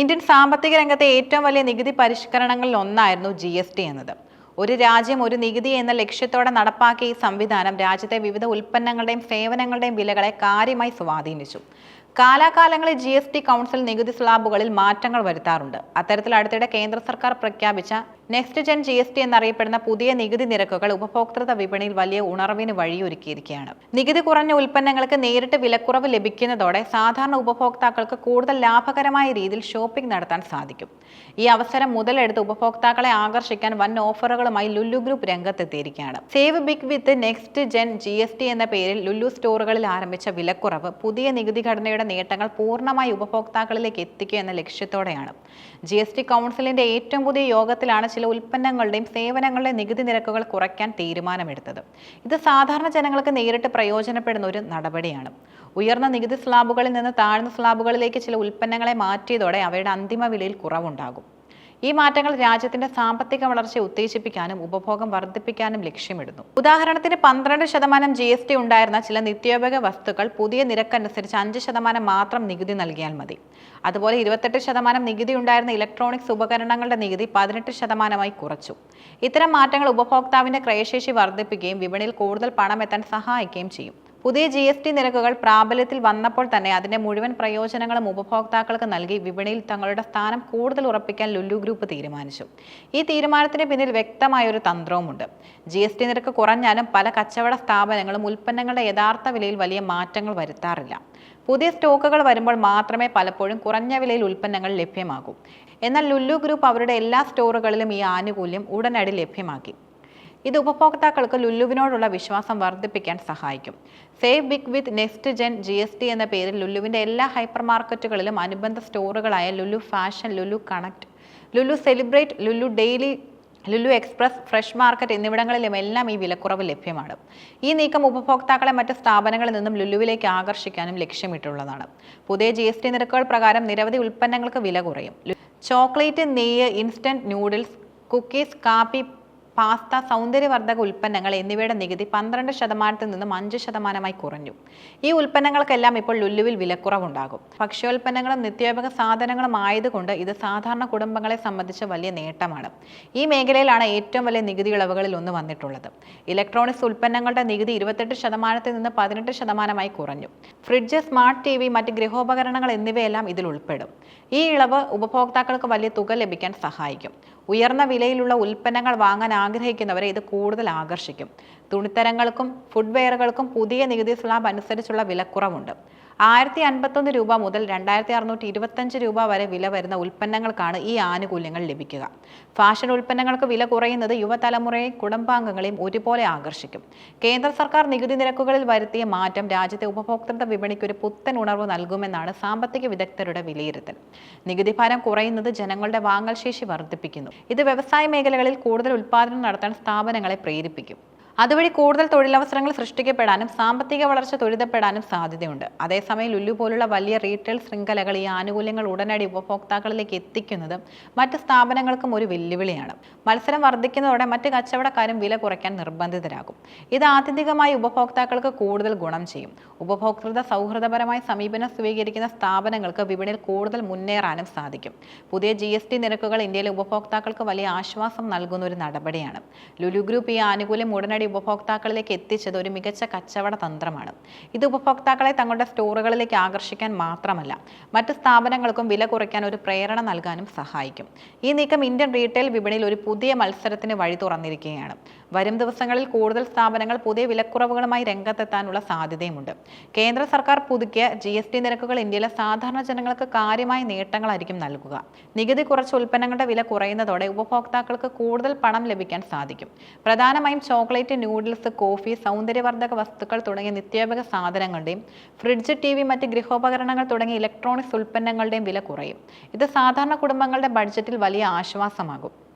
Indian സാമ്പത്തിക രംഗത്തെ ഏറ്റവും വലിയ നികുതി പരിഷ്കരണങ്ങളിൽ ഒന്നായിരുന്നു ജി എസ് ടി എന്നത്. ഒരു രാജ്യം ഒരു നികുതി എന്ന ലക്ഷ്യത്തോടെ നടപ്പാക്കിയ ഈ സംവിധാനം രാജ്യത്തെ വിവിധ ഉൽപ്പന്നങ്ങളുടെയും സേവനങ്ങളുടെയും വിലകളെ കാര്യമായി സ്വാധീനിച്ചു. കാലാകാലങ്ങളിൽ ജി എസ് ടി കൗൺസിൽ നികുതി സ്ലാബുകളിൽ മാറ്റങ്ങൾ വരുത്താറുണ്ട്. അത്തരത്തിൽ അടുത്തിടെ കേന്ദ്ര സർക്കാർ പ്രഖ്യാപിച്ച next gen G S T എന്നറിയപ്പെടുന്ന പുതിയ നികുതി നിരക്കുകൾ ഉപഭോക്തൃ വിപണിയിൽ വലിയ ഉണർവിന് വഴിയൊരുക്കിയിരിക്കുകയാണ്. നികുതി കുറഞ്ഞ ഉൽപ്പന്നങ്ങൾക്ക് നേരിട്ട് വിലക്കുറവ് ലഭിക്കുന്നതോടെ സാധാരണ ഉപഭോക്താക്കൾക്ക് കൂടുതൽ ലാഭകരമായ രീതിയിൽ ഷോപ്പിംഗ് നടത്താൻ സാധിക്കും. ഈ അവസരം മുതലെടുത്ത് ഉപഭോക്താക്കളെ ആകർഷിക്കാൻ വൻ ഓഫറുകളുമായി ലുല്ലു ഗ്രൂപ്പ് രംഗത്തെത്തിയിരിക്കുകയാണ്. Save big with next gen G S T എന്ന പേരിൽ ലുല്ലു സ്റ്റോറുകളിൽ ആരംഭിച്ച വിലക്കുറവ് പുതിയ നികുതി ഘടനയുടെ നേട്ടങ്ങൾ പൂർണമായി ഉപഭോക്താക്കളിലേക്ക് എത്തിക്കുക എന്ന ലക്ഷ്യത്തോടെയാണ്. ജി എസ് ടി കൗൺസിലിന്റെ ഏറ്റവും പുതിയ യോഗത്തിലാണ് ചില ഉൽപ്പന്നങ്ങളുടെയും സേവനങ്ങളുടെയും നികുതി നിരക്കുകൾ കുറയ്ക്കാൻ തീരുമാനമെടുത്തത്. ഇത് സാധാരണ ജനങ്ങൾക്ക് നേരിട്ട് പ്രയോജനപ്പെടുന്ന ഒരു നടപടിയാണ്. ഉയർന്ന നികുതി സ്ലാബുകളിൽ നിന്ന് താഴ്ന്ന സ്ലാബുകളിലേക്ക് ചില ഉൽപ്പന്നങ്ങളെ മാറ്റിയതോടെ അവയുടെ അന്തിമ വിലയിൽ കുറവുണ്ടാകും. ഈ മാറ്റങ്ങൾ രാജ്യത്തിന്റെ സാമ്പത്തിക വളർച്ചയെ ഉത്തേജിപ്പിക്കാനും ഉപഭോഗം വർദ്ധിപ്പിക്കാനും ലക്ഷ്യമിടുന്നു. ഉദാഹരണത്തിന് പന്ത്രണ്ട് ശതമാനം ജി എസ് ടി ഉണ്ടായിരുന്ന ചില നിത്യോപയോഗ വസ്തുക്കൾ പുതിയ നിരക്കനുസരിച്ച് അഞ്ച് ശതമാനം മാത്രം നികുതി നൽകിയാൽ മതി. അതുപോലെ ഇരുപത്തെട്ട് ശതമാനം നികുതി ഉണ്ടായിരുന്ന ഇലക്ട്രോണിക്സ് ഉപകരണങ്ങളുടെ നികുതി പതിനെട്ട് ശതമാനമായി കുറച്ചു. ഇത്തരം മാറ്റങ്ങൾ ഉപഭോക്താവിന്റെ ക്രയശേഷി വർദ്ധിപ്പിക്കുകയും വിപണിയിൽ കൂടുതൽ പണം എത്താൻ സഹായിക്കുകയും ചെയ്യും. പുതിയ ജി എസ് ടി നിരക്കുകൾ പ്രാബല്യത്തിൽ വന്നപ്പോൾ തന്നെ അതിന്റെ മുഴുവൻ പ്രയോജനങ്ങളും ഉപഭോക്താക്കൾക്ക് നൽകി വിപണിയിൽ തങ്ങളുടെ സ്ഥാനം കൂടുതൽ ഉറപ്പിക്കാൻ ലുലു ഗ്രൂപ്പ് തീരുമാനിച്ചു. ഈ തീരുമാനത്തിന് പിന്നിൽ വ്യക്തമായ ഒരു തന്ത്രവുമുണ്ട്. ജി എസ് ടി നിരക്ക് കുറഞ്ഞാലും പല കച്ചവട സ്ഥാപനങ്ങളും ഉൽപ്പന്നങ്ങളുടെ യഥാർത്ഥ വിലയിൽ വലിയ മാറ്റങ്ങൾ വരുത്താറില്ല. പുതിയ സ്റ്റോക്കുകൾ വരുമ്പോൾ മാത്രമേ പലപ്പോഴും കുറഞ്ഞ വിലയിൽ ഉൽപ്പന്നങ്ങൾ ലഭ്യമാകൂ. എന്നാൽ ലുലു ഗ്രൂപ്പ് അവരുടെ എല്ലാ സ്റ്റോറുകളിലും ഈ ആനുകൂല്യം ഉടനടി ലഭ്യമാക്കി. ഇത് ഉപഭോക്താക്കൾക്ക് ലുല്ലുവിനോടുള്ള വിശ്വാസം വർദ്ധിപ്പിക്കാൻ സഹായിക്കും. Save big with next gen G S T എന്ന പേരിൽ ലുല്ലുവിന്റെ എല്ലാ ഹൈപ്പർ മാർക്കറ്റുകളിലും അനുബന്ധ സ്റ്റോറുകളായ Lulu fashion Lulu connect Lulu celebrate Lulu daily Lulu express fresh market എന്നിവിടങ്ങളിലും എല്ലാം ഈ വിലക്കുറവ് ലഭ്യമാണ്. ഈ നീക്കം ഉപഭോക്താക്കളെ മറ്റ് സ്ഥാപനങ്ങളിൽ നിന്നും ലുലുവിലേക്ക് ആകർഷിക്കാനും ലക്ഷ്യമിട്ടുള്ളതാണ്. പുതിയ ജി എസ് ടി നിരക്കുകൾ പ്രകാരം നിരവധി ഉൽപ്പന്നങ്ങൾക്ക് വില കുറയും. ചോക്ലേറ്റ് നെയ്യ് ഇൻസ്റ്റന്റ് നൂഡിൽസ് കുക്കീസ് കാപ്പി പാസ്ത സൗന്ദര്യവർദ്ധക ഉൽപ്പന്നങ്ങൾ എന്നിവയുടെ നികുതി പന്ത്രണ്ട് ശതമാനത്തിൽ നിന്നും അഞ്ച് ശതമാനമായി കുറഞ്ഞു. ഈ ഉൽപ്പന്നങ്ങൾക്കെല്ലാം ഇപ്പോൾ ലുല്ലുവിൽ വിലക്കുറവുണ്ടാകും. ഭക്ഷ്യോൽപ്പന്നങ്ങളും നിത്യോപയോഗ സാധനങ്ങളും ആയതുകൊണ്ട് ഇത് സാധാരണ കുടുംബങ്ങളെ സംബന്ധിച്ച് വലിയ നേട്ടമാണ്. ഈ മേഖലയിലാണ് ഏറ്റവും വലിയ നികുതി ഇളവുകളിൽ ഒന്ന് വന്നിട്ടുള്ളത്. ഇലക്ട്രോണിക്സ് ഉൽപ്പന്നങ്ങളുടെ നികുതി ഇരുപത്തെട്ട് ശതമാനത്തിൽ നിന്ന് പതിനെട്ട് ശതമാനമായി കുറഞ്ഞു. ഫ്രിഡ്ജ് സ്മാർട്ട് ടി വി മറ്റ് ഗൃഹോപകരണങ്ങൾ എന്നിവയെല്ലാം ഇതിൽ ഉൾപ്പെടും. ഈ ഇളവ് ഉപഭോക്താക്കൾക്ക് വലിയ തുക ലഭിക്കാൻ സഹായിക്കും. ഉയർന്ന വിലയിലുള്ള ഉൽപ്പന്നങ്ങൾ വാങ്ങാൻ ആഗ്രഹിക്കുന്നവരെ ഇത് കൂടുതൽ ആകർഷിക്കും. തുണിത്തരങ്ങൾക്കും ഫുഡ്വെയറുകൾക്കും പുതിയ നികുതി സ്ലാബ് അനുസരിച്ചുള്ള വിലക്കുറവുണ്ട് ആയിരത്തി അൻപത്തൊന്ന് രൂപ മുതൽ രണ്ടായിരത്തി അറുന്നൂറ്റി ഇരുപത്തഞ്ച് രൂപ വരെ വില വരുന്ന ഉൽപ്പന്നങ്ങൾക്കാണ് ഈ ആനുകൂല്യങ്ങൾ ലഭിക്കുക. ഫാഷൻ ഉൽപ്പന്നങ്ങൾക്ക് വില കുറയുന്നത് യുവതലമുറയെയും കുടുംബാംഗങ്ങളെയും ഒരുപോലെ ആകർഷിക്കും. കേന്ദ്ര സർക്കാർ നികുതി നിരക്കുകളിൽ വരുത്തിയ മാറ്റം രാജ്യത്തെ ഉപഭോക്തൃ വിപണിക്ക് ഒരു പുത്തൻ ഉണർവ് നൽകുമെന്നാണ് സാമ്പത്തിക വിദഗ്ധരുടെ വിലയിരുത്തൽ. നികുതി ഭാരം കുറയുന്നത് ജനങ്ങളുടെ വാങ്ങൽ ശേഷി വർദ്ധിപ്പിക്കുന്നു. ഇത് വ്യവസായ മേഖലകളിൽ കൂടുതൽ ഉൽപ്പാദനം നടത്താൻ സ്ഥാപനങ്ങളെ പ്രേരിപ്പിക്കും. അതുവഴി കൂടുതൽ തൊഴിലവസരങ്ങൾ സൃഷ്ടിക്കപ്പെടാനും സാമ്പത്തിക വളർച്ച ത്വരിതപ്പെടാനും സാധ്യതയുണ്ട്. അതേസമയം ലുലു പോലുള്ള വലിയ റീറ്റെയിൽ ശൃംഖലകൾ ഈ ആനുകൂല്യങ്ങൾ ഉടനടി ഉപഭോക്താക്കളിലേക്ക് എത്തിക്കുന്നതും മറ്റ് സ്ഥാപനങ്ങൾക്കും ഒരു വെല്ലുവിളിയാണ്. മത്സരം വർദ്ധിക്കുന്നതോടെ മറ്റ് കച്ചവടക്കാരും വില കുറയ്ക്കാൻ നിർബന്ധിതരാകും. ഇത് ആത്യന്തികമായി ഉപഭോക്താക്കൾക്ക് കൂടുതൽ ഗുണം ചെയ്യും. ഉപഭോക്തൃത സൗഹൃദപരമായ സമീപനം സ്വീകരിക്കുന്ന സ്ഥാപനങ്ങൾക്ക് വിപണിയിൽ കൂടുതൽ മുന്നേറാനും സാധിക്കും. പുതിയ ജി എസ് ടി നിരക്കുകൾ ഇന്ത്യയിലെ ഉപഭോക്താക്കൾക്ക് വലിയ ആശ്വാസം നൽകുന്ന ഒരു നടപടിയാണ്. ലുലു ഗ്രൂപ്പ് ഈ ആനുകൂല്യം ഉടനടി ഉപഭോക്താക്കളിലേക്ക് എത്തിച്ചത് ഒരു മികച്ച കച്ചവട തന്ത്രമാണ്. ഇത് ഉപഭോക്താക്കളെ തങ്ങളുടെ സ്റ്റോറുകളിലേക്ക് ആകർഷിക്കാൻ മാത്രമല്ല മറ്റ് സ്ഥാപനങ്ങൾക്കും വില കുറയ്ക്കാൻ ഒരു പ്രേരണ നൽകാനും സഹായിക്കും. ഈ നീക്കം ഇന്ത്യൻ റീറ്റെയിൽ വിപണിയിൽ ഒരു പുതിയ മത്സരത്തിന് വഴി തുറന്നിരിക്കുകയാണ്. വരും ദിവസങ്ങളിൽ കൂടുതൽ സ്ഥാപനങ്ങൾ പുതിയ വിലക്കുറവുകളുമായി രംഗത്തെത്താനുള്ള സാധ്യതയുമുണ്ട്. കേന്ദ്ര സർക്കാർ പുതുക്കിയ ജി എസ് ടി നിരക്കുകൾ ഇന്ത്യയിലെ സാധാരണ ജനങ്ങൾക്ക് കാര്യമായ നേട്ടങ്ങളായിരിക്കും നൽകുക. നികുതി കുറച്ച് ഉൽപ്പന്നങ്ങളുടെ വില കുറയുന്നതോടെ ഉപഭോക്താക്കൾക്ക് കൂടുതൽ പണം ലഭിക്കാൻ സാധിക്കും. പ്രധാനമായും ചോക്ലേറ്റ് നൂഡിൽസ് കോഫി സൗന്ദര്യവർദ്ധക വസ്തുക്കൾ തുടങ്ങിയ നിത്യോപയോഗ സാധനങ്ങളുടെയും ഫ്രിഡ്ജ് ടി വി മറ്റ് ഗൃഹോപകരണങ്ങൾ തുടങ്ങിയ ഇലക്ട്രോണിക്സ് ഉൽപ്പന്നങ്ങളുടെയും വില കുറയും. ഇത് സാധാരണ കുടുംബങ്ങളുടെ ബഡ്ജറ്റിൽ വലിയ ആശ്വാസമാകും.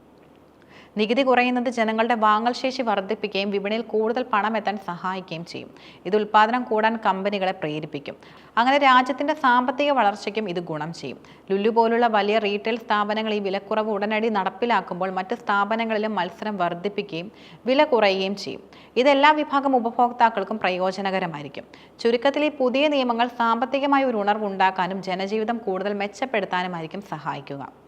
നികുതി കുറയുന്നത് ജനങ്ങളുടെ വാങ്ങൽ ശേഷി വർദ്ധിപ്പിക്കുകയും വിപണിയിൽ കൂടുതൽ പണം എത്താൻ സഹായിക്കുകയും ചെയ്യും. ഇത് ഉൽപ്പാദനം കൂടാൻ കമ്പനികളെ പ്രേരിപ്പിക്കും. അങ്ങനെ രാജ്യത്തിന്റെ സാമ്പത്തിക വളർച്ചയ്ക്കും ഇത് ഗുണം ചെയ്യും. ലുലു പോലുള്ള വലിയ റീറ്റെയിൽ സ്ഥാപനങ്ങൾ ഈ വിലക്കുറവ് ഉടനടി നടപ്പിലാക്കുമ്പോൾ മറ്റ് സ്ഥാപനങ്ങളിലും മത്സരം വർദ്ധിപ്പിക്കുകയും വില കുറയുകയും ചെയ്യും. ഇത് എല്ലാ വിഭാഗം ഉപഭോക്താക്കൾക്കും പ്രയോജനകരമായിരിക്കും. ചുരുക്കത്തിൽ ഈ പുതിയ നിയമങ്ങൾ സാമ്പത്തികമായ ഒരു ഉണർവ് ഉണ്ടാക്കാനും ജനജീവിതം കൂടുതൽ മെച്ചപ്പെടുത്താനുമായിരിക്കും സഹായിക്കുക.